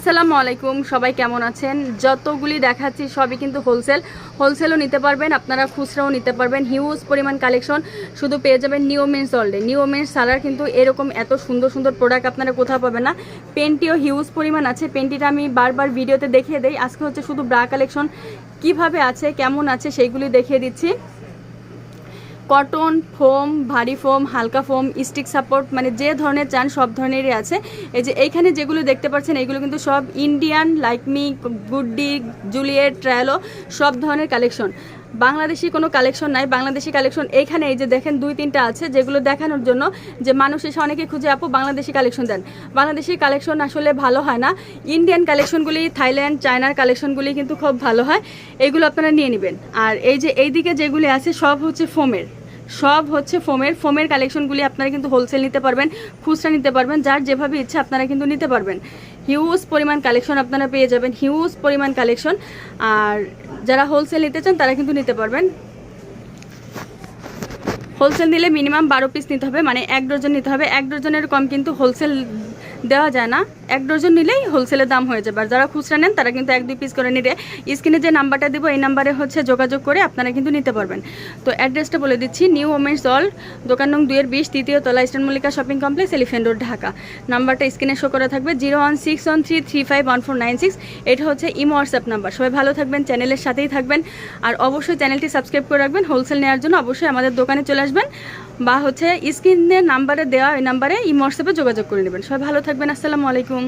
আসসালামু আলাইকুম, সবাই কেমন আছেন? যতগুলি দেখাচ্ছি সবই কিন্তু হোলসেল হোলসেলও নিতে পারবেন, আপনারা খুচরাও নিতে পারবেন। হিউজ পরিমাণ কালেকশন শুধু পেয়ে যাবেন নিউ মেন্স অলডে নিউ মেন্স সালার কিন্তু এরকম এত সুন্দর সুন্দর প্রোডাক্ট আপনারা কোথাও পাবেন না। পেন্টিও হিউজ পরিমাণ আছে পেন্টিটা আমি বারবার ভিডিওতে দেখিয়ে দেই। আজকে হচ্ছে শুধু ব্রা কালেকশন কীভাবে আছে, কেমন আছে, সেইগুলি দেখিয়ে দিচ্ছি। কটন ফোম ভারী ফোম হালকা ফোম স্টিক সাপোর্ট মানে যে ধরনের চান সব ধরনেরই আছে। এই যে এইখানে যেগুলো দেখতে পাচ্ছেন এগুলো কিন্তু সব Indian like me Guddi Juliet ট্রায়ালো সব ধরনের কালেকশন বাংলাদেশি কোনো কালেকশন নাই। বাংলাদেশি কালেকশন এইখানে এই যে দেখেন দুই তিনটা আছে, যেগুলো দেখানোর জন্য যে মানুষ এসে অনেকে খুঁজে, আপু, বাংলাদেশি কালেকশন দেন। বাংলাদেশি কালেকশন আসলে ভালো হয় না। ইন্ডিয়ান কালেকশনগুলি থাইল্যান্ড চায়নার কালেকশনগুলি কিন্তু খুব ভালো হয়। এগুলো আপনারা নিয়ে নেবেন। আর এই যে এইদিকে যেগুলি আছে, সব হচ্ছে ফোমের সব হচ্ছে ফোমের ফোমের কালেকশনগুলি আপনারা কিন্তু হোলসেল নিতে পারবেন, খুচরা নিতে পারবেন, যার যেভাবে ইচ্ছে আপনারা কিন্তু নিতে পারবেন। হিউজ পরিমাণ কালেকশন আপনারা পেয়ে যাবেন হিউজ পরিমাণ কালেকশন আর যারা হোলসেল নিতে চান, তারা কিন্তু নিতে পারবেন। হোলসেল নিলে মিনিমাম বারো পিস নিতে হবে মানে এক ডজন নিতে হবে। এক ডজনের কম কিন্তু হোলসেল দেওয়া যায় না। এক ডজন নিলেই হোলসেলের দাম হয়ে যাবে। আর যারা খুচরা নেন, তারা কিন্তু এক দুই পিস করে নিলে স্ক্রিনে যে নাম্বারটা দেবো, এই নাম্বারে হচ্ছে যোগাযোগ করে আপনারা কিন্তু নিতে পারবেন। তো অ্যাড্রেসটা বলে দিচ্ছি নিউ ওমেন্স অল দোকান নং দুইয়ের বিশ, তৃতীয় তলা eastern Mallika shopping complex elephant road Dhaka. নাম্বারটা স্ক্রিনে শো করা থাকবে zero one six one three three five one four nine six এটা হচ্ছে ইমো হোয়াটসঅ্যাপ নাম্বার সবাই ভালো থাকবেন চ্যানেলের সাথেই থাকবেন। আর অবশ্যই চ্যানেলটি সাবস্ক্রাইব করে রাখবেন। হোলসেল নেওয়ার জন্য অবশ্যই আমাদের দোকানে চলে আসবেন। বা হচ্ছে স্ক্রিনের নাম্বারে দেওয়া ওই নাম্বারে এই হোয়াটসঅ্যাপে যোগাযোগ করে নেবেন। সবাই ভালো থাকবেন, আসসালামু আলাইকুম।